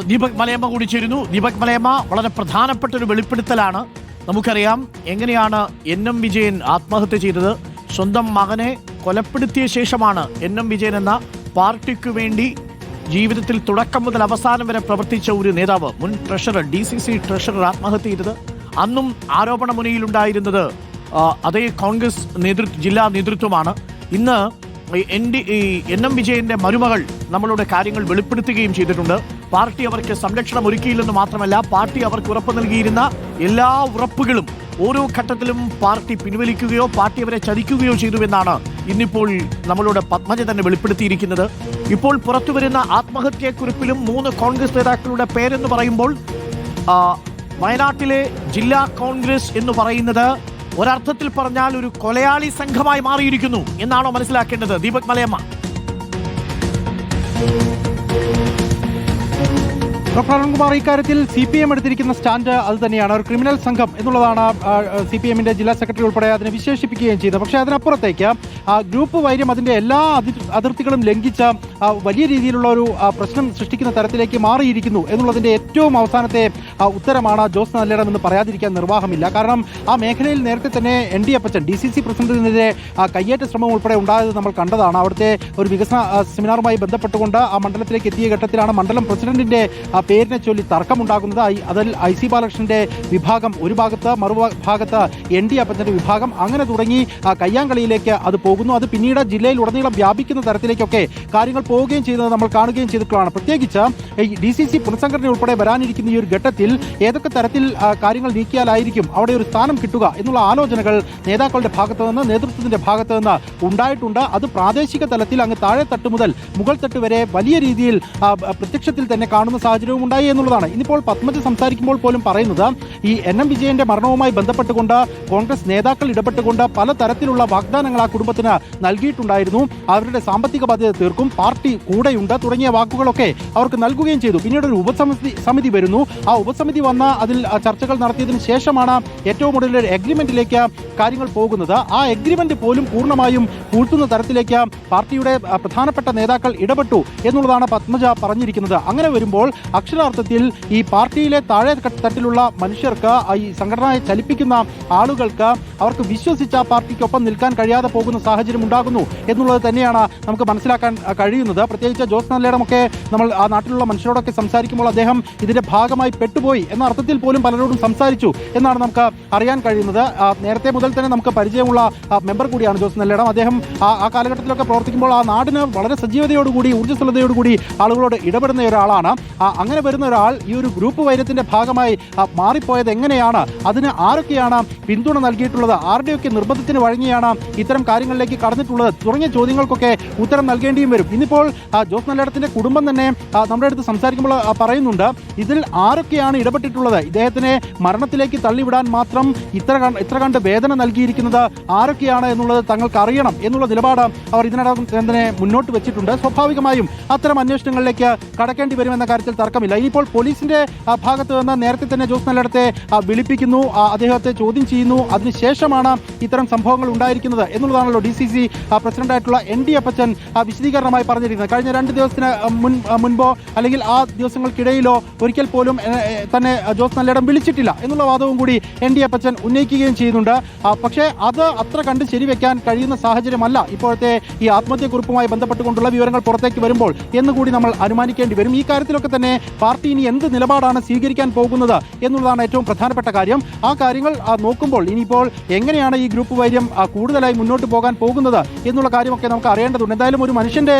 ദീപക് മലയമ്മ കൂടി ചേരുന്നു. ദീപക് മലയമ്മ വളരെ പ്രധാനപ്പെട്ട ഒരു വെളിപ്പെടുത്തലാണ്. നമുക്കറിയാം എങ്ങനെയാണ് എൻ എം വിജയൻ ആത്മഹത്യ ചെയ്തത്. സ്വന്തം മകനെ കൊലപ്പെടുത്തിയ ശേഷമാണ് എൻ എം വിജയൻ എന്ന പാർട്ടിക്കു വേണ്ടി ജീവിതത്തിൽ തുടക്കം മുതൽ അവസാനം വരെ പ്രവർത്തിച്ച ഒരു നേതാവ് മുൻ treasurer D C C treasurer ആത്മഹത്യ ചെയ്തത്. അന്നും ആരോപണ മുനയിലുണ്ടായിരുന്നത് അതേ കോൺഗ്രസ് നേതൃ ജില്ലാ നേതൃത്വമാണ്. ഇന്ന് എൻ ഡി ഈ എൻ എം വിജയന്റെ മരുമകൾ നമ്മളുടെ കാര്യങ്ങൾ വെളിപ്പെടുത്തുകയും ചെയ്തിട്ടുണ്ട്. പാർട്ടി അവർക്ക് സംരക്ഷണം ഒരുക്കിയില്ലെന്ന് മാത്രമല്ല പാർട്ടി അവർക്ക് ഉറപ്പ് നൽകിയിരുന്ന എല്ലാ ഉറപ്പുകളും ഓരോ ഘട്ടത്തിലും പാർട്ടി പിൻവലിക്കുകയോ പാർട്ടി അവരെ ചതിക്കുകയോ ചെയ്തുവെന്നാണ് ഇന്നിപ്പോൾ നമ്മളുടെ പത്മജ തന്നെ വെളിപ്പെടുത്തിയിരിക്കുന്നത്. ഇപ്പോൾ പുറത്തുവരുന്ന ആത്മഹത്യാക്കുറിപ്പിലും മൂന്ന് കോൺഗ്രസ് നേതാക്കളുടെ പേരെന്ന് പറയുമ്പോൾ വയനാട്ടിലെ ജില്ലാ കോൺഗ്രസ് എന്ന് പറയുന്നത് ഒരർത്ഥത്തിൽ പറഞ്ഞാൽ ഒരു കൊലയാളി സംഘമായി മാറിയിരിക്കുന്നു എന്നാണോ മനസ്സിലാക്കേണ്ടത്? ദീപക് മലയമ്മ. ഡോക്ടർ അരുൺകുമാർ ഇക്കാര്യത്തിൽ സി പി എം എടുത്തിരിക്കുന്ന സ്റ്റാൻഡ് അത് തന്നെയാണ്. ഒരു ക്രിമിനൽ സംഘം എന്നുള്ളതാണ് സി പി എമ്മിന്റെ ജില്ലാ സെക്രട്ടറി ഉൾപ്പെടെ അതിനെ വിശേഷിപ്പിക്കുകയും ചെയ്തത്. പക്ഷേ അതിനപ്പുറത്തേക്ക് ഗ്രൂപ്പ് വൈര്യം അതിന്റെ എല്ലാ അതി- അതിർത്തികളും ലംഘിച്ച വലിയ രീതിയിലുള്ള ഒരു പ്രശ്നം സൃഷ്ടിക്കുന്ന തരത്തിലേക്ക് മാറിയിരിക്കുന്നു എന്നുള്ളതിന്റെ ഏറ്റവും അവസാനത്തെ ഉത്തരമാണ് ജോസ് നല്ലിടം എന്ന് പറയാതിരിക്കാൻ നിർവാഹമില്ല. കാരണം ആ മേഖലയിൽ നേരത്തെ തന്നെ N D Appachan D C C പ്രസിഡന്റിനെതിരെ കയ്യേറ്റ ശ്രമം ഉൾപ്പെടെ ഉണ്ടായത് നമ്മൾ കണ്ടതാണ്. അവിടുത്തെ ഒരു വികസന സെമിനാറുമായി ബന്ധപ്പെട്ടുകൊണ്ട് ആ മണ്ഡലത്തിലേക്ക് എത്തിയ ഘട്ടത്തിലാണ് മണ്ഡലം പ്രസിഡന്റിന്റെ പേരിനെ ചൊല്ലി തർക്കമുണ്ടാകുന്നത്. അതിൽ ഐ സി ബാലകൃഷ്ണന്റെ വിഭാഗം ഒരു ഭാഗത്ത് മറുഭാഗത്ത് എൻ ഡി അപ്പച്ചന്റെ വിഭാഗം അങ്ങനെ തുടങ്ങി കയ്യാങ്കളിയിലേക്ക് അത് പോകുന്നു. അത് പിന്നീട് ജില്ലയിൽ ഉടനീളം വ്യാപിക്കുന്ന തരത്തിലേക്കൊക്കെ കാര്യങ്ങൾ പോവുകയും ചെയ്യുന്നത് നമ്മൾ കാണുകയും ചെയ്തിട്ടുള്ളതാണ്. പ്രത്യേകിച്ച് ഡി സി സി പുനഃസംഘടന ഉൾപ്പെടെ വരാനിരിക്കുന്ന ഈ ഒരു ഘട്ടത്തിൽ ഏതൊക്കെ തരത്തിൽ കാര്യങ്ങൾ നീക്കിയാലായിരിക്കും അവിടെ ഒരു സ്ഥാനം കിട്ടുക എന്നുള്ള ആലോചനകൾ നേതാക്കളുടെ ഭാഗത്ത് നിന്ന് നേതൃത്വത്തിന്റെ ഭാഗത്ത് നിന്ന് ഉണ്ടായിട്ടുണ്ട്. അത് പ്രാദേശിക തലത്തിൽ അങ്ങ് താഴെ തട്ട് മുതൽ മുകൾ തട്ട് വരെ വലിയ രീതിയിൽ പ്രത്യക്ഷത്തിൽ തന്നെ കാണുന്ന സാഹചര്യവും ഉണ്ടായി എന്നുള്ളതാണ്. ഇന്നിപ്പോൾ പത്മജ സംസാരിക്കുമ്പോൾ പോലും പറയുന്നത് ഈ എൻ എം വിജയന്റെ മരണവുമായി ബന്ധപ്പെട്ടുകൊണ്ട് കോൺഗ്രസ് നേതാക്കൾ ഇടപെട്ടുകൊണ്ട് പല തരത്തിലുള്ള വാഗ്ദാനങ്ങൾ ആ കുടുംബത്തിന് നൽകിയിട്ടുണ്ടായിരുന്നു. അവരുടെ സാമ്പത്തിക ബാധ്യത തീർക്കും പാർട്ടി കൂടെയുണ്ട് തുടങ്ങിയ വാക്കുകളൊക്കെ അവർക്ക് നൽകുകയും ചെയ്തു. പിന്നീട് ഒരു ഉപസമിതി സമിതി വരുന്നു. ആ ഉപസമിതി വന്ന അതിൽ ചർച്ചകൾ നടത്തിയതിനു ശേഷമാണ് ഏറ്റവും ഒടുവിൽ ഒരു കാര്യങ്ങൾ പോകുന്നത്. ആ എഗ്രിമെന്റ് പോലും പൂർണമായും പൂഴ്ത്തുന്ന തരത്തിലേക്ക് പാർട്ടിയുടെ പ്രധാനപ്പെട്ട നേതാക്കൾ ഇടപെട്ടു എന്നുള്ളതാണ് പത്മജ പറഞ്ഞിരിക്കുന്നത്. അങ്ങനെ വരുമ്പോൾ അക്ഷരാർത്ഥത്തിൽ ഈ പാർട്ടിയിലെ താഴെ തട്ടിലുള്ള മനുഷ്യർക്ക് ഈ സംഘടനയെ ചലിപ്പിക്കുന്ന ആളുകൾക്ക് അവർക്ക് വിശ്വസിച്ച പാർട്ടിക്കൊപ്പം നിൽക്കാൻ കഴിയാതെ പോകുന്ന സാഹചര്യം ഉണ്ടാകുന്നു എന്നുള്ളത് തന്നെയാണ് നമുക്ക് മനസ്സിലാക്കാൻ കഴിയുന്നത്. പ്രത്യേകിച്ച് ജോസ് നല്ലേടമൊക്കെ നമ്മൾ ആ നാട്ടിലുള്ള മനുഷ്യരോടൊക്കെ സംസാരിക്കുമ്പോൾ അദ്ദേഹം ഇതിന്റെ ഭാഗമായി പെട്ടുപോയി എന്ന അർത്ഥത്തിൽ പോലും പലരോടും സംസാരിച്ചു എന്നാണ് നമുക്ക് അറിയാൻ കഴിയുന്നത്. നേരത്തെ മുതൽ തന്നെ നമുക്ക് പരിചയമുള്ള മെമ്പർ കൂടിയാണ് ജോസ് നെല്ലേടം. അദ്ദേഹം ആ കാലഘട്ടത്തിലൊക്കെ പ്രവർത്തിക്കുമ്പോൾ ആ നാടിന് വളരെ സജീവതയോടുകൂടി ഊർജസ്വലതയോടുകൂടി ആളുകളോട് ഇടപെടുന്ന ഒരാളാണ്. അങ്ങനെ വരുന്ന ഒരാൾ ഈ ഒരു ഗ്രൂപ്പ് വൈരത്തിന്റെ ഭാഗമായി മാറിപ്പോയത് എങ്ങനെയാണ്? അതിന് ആരൊക്കെയാണ് പിന്തുണ നൽകിയിട്ടുള്ളത്? ആരുടെയൊക്കെ നിർബന്ധത്തിന് വഴങ്ങിയാണ് ഇത്തരം കാര്യങ്ങളിലേക്ക് കടന്നിട്ടുള്ളത്? തുടങ്ങിയ ചോദ്യങ്ങൾക്കൊക്കെ ഉത്തരം നൽകേണ്ടിയും വരും. ഇന്നിപ്പോൾ ജോസ് നല്ലടത്തിന്റെ കുടുംബം തന്നെ നമ്മുടെ അടുത്ത് സംസാരിക്കുമ്പോൾ പറയുന്നുണ്ട്. ഇതിൽ ആരൊക്കെയാണ് ഇടപെട്ടിട്ടുള്ളത്. ഇദ്ദേഹത്തിനെ മരണത്തിലേക്ക് തള്ളിവിടാൻ മാത്രം ഇത്ര ഇത്ര കണ്ട് വേദന നൽകിയിരിക്കുന്നത് ആരൊക്കെയാണ് എന്നുള്ളത് തങ്ങൾക്ക് അറിയണം എന്നുള്ള നിലപാട് അവർ ഇതിനകം തന്നെ മുന്നോട്ട് വെച്ചിട്ടുണ്ട്. സ്വാഭാവികമായും അത്തരം അന്വേഷണങ്ങളിലേക്ക് കടക്കേണ്ടി വരുമെന്ന കാര്യത്തിൽ തർക്കമില്ല. ഇനിയിപ്പോൾ പോലീസിന്റെ ഭാഗത്ത് നിന്ന് നേരത്തെ തന്നെ ജോസ് നല്ലടത്തെ വിളിപ്പിക്കുന്നു. അദ്ദേഹത്തെ ചോദ്യം ചെയ്യുന്നു. അതിനുശേഷമാണ് ഇത്തരം സംഭവങ്ങൾ ഉണ്ടായിരിക്കുന്നത് എന്നുള്ളതാണല്ലോ ഡി സി സി പ്രസിഡന്റായിട്ടുള്ള എൻ ഡി അപ്പച്ചൻ വിശദീകരണമായി പറഞ്ഞിരിക്കുന്നത്. കഴിഞ്ഞ രണ്ട് ദിവസത്തിന് മുൻ മുൻപോ അല്ലെങ്കിൽ ആ ദിവസങ്ങൾക്കിടയിലോ ഒരിക്കൽ പോലും തന്നെ ജോസ് നല്ലേടം വിളിച്ചിട്ടില്ല എന്നുള്ള വാദവും കൂടി എൻ ഡി അപ്പച്ചൻ ഉന്നയിക്കുകയും ചെയ്യുന്നുണ്ട്. പക്ഷേ അത് അത്ര കണ്ട് ശരിവെക്കാൻ കഴിയുന്ന സാഹചര്യമല്ല. ഇപ്പോഴത്തെ ഈ ആത്മഹത്യക്കുറിപ്പുമായി ബന്ധപ്പെട്ടുകൊണ്ടുള്ള വിവരങ്ങൾ പുറത്തേക്ക് വരുമ്പോൾ എന്നുകൂടി നമ്മൾ അനുമാനിക്കേണ്ടി വരും. ഈ കാര്യത്തിലൊക്കെ തന്നെ പാർട്ടി ഇനി എന്ത് നിലപാടാണ് സ്വീകരിക്കാൻ പോകുന്നത് എന്നുള്ളതാണ് ഏറ്റവും പ്രധാനപ്പെട്ട കാര്യം. ആ കാര്യങ്ങൾ നോക്കുമ്പോൾ ഇനിയിപ്പോൾ എങ്ങനെയാണ് ഈ ഗ്രൂപ്പ് വൈര്യം കൂടുതലായി മുന്നോട്ട് പോകാൻ പോകുന്നത് എന്നുള്ള കാര്യമൊക്കെ നമുക്ക് അറിയേണ്ടതുണ്ട്. എന്തായാലും ഒരു മനുഷ്യന്റെ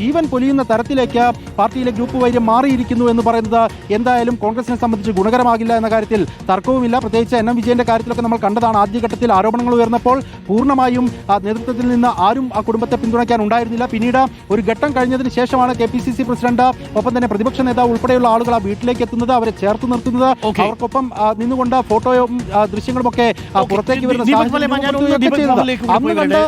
ജീവൻ പൊലിയുന്ന തരത്തിലേക്ക് പാർട്ടിയിലെ ഗ്രൂപ്പ് വൈര്യം മാറിയിരിക്കുന്നു എന്ന് പറയുന്നത് എന്തായാലും കോൺഗ്രസിനെ സംബന്ധിച്ച് ഗുണകരമാകില്ല എന്ന കാര്യത്തിൽ തർക്കവുമില്ല. പ്രത്യേകിച്ച് എൻ എം വിജയന്റെ കാര്യത്തിലൊക്കെ നമ്മൾ കണ്ടതാണ് ആദ്യഘട്ടത്തിൽ ആരോപണങ്ങൾ ഉയർന്നപ്പോൾ പൂർണമായും നേതൃത്വത്തിൽ നിന്ന് ആരും ആ കുടുംബത്തെ പിന്തുണയ്ക്കാൻ ഉണ്ടായിരുന്നില്ല. പിന്നീട് ഒരു ഘട്ടം കഴിഞ്ഞതിന് ശേഷമാണ് K P C C president ഒപ്പം തന്നെ പ്രതിപക്ഷ നേതാവ് ഉൾപ്പെടെയുള്ള ആളുകൾ ആ വീട്ടിലേക്ക് എത്തുന്നത് അവരെ ചേർത്ത് നിർത്തുന്നത് അവർക്കൊപ്പം നിന്നുകൊണ്ട് ഫോട്ടോയും ദൃശ്യങ്ങളും ഒക്കെ പുറത്തേക്ക് വരുന്ന സാഹചര്യം അന്ന് കണ്ട്.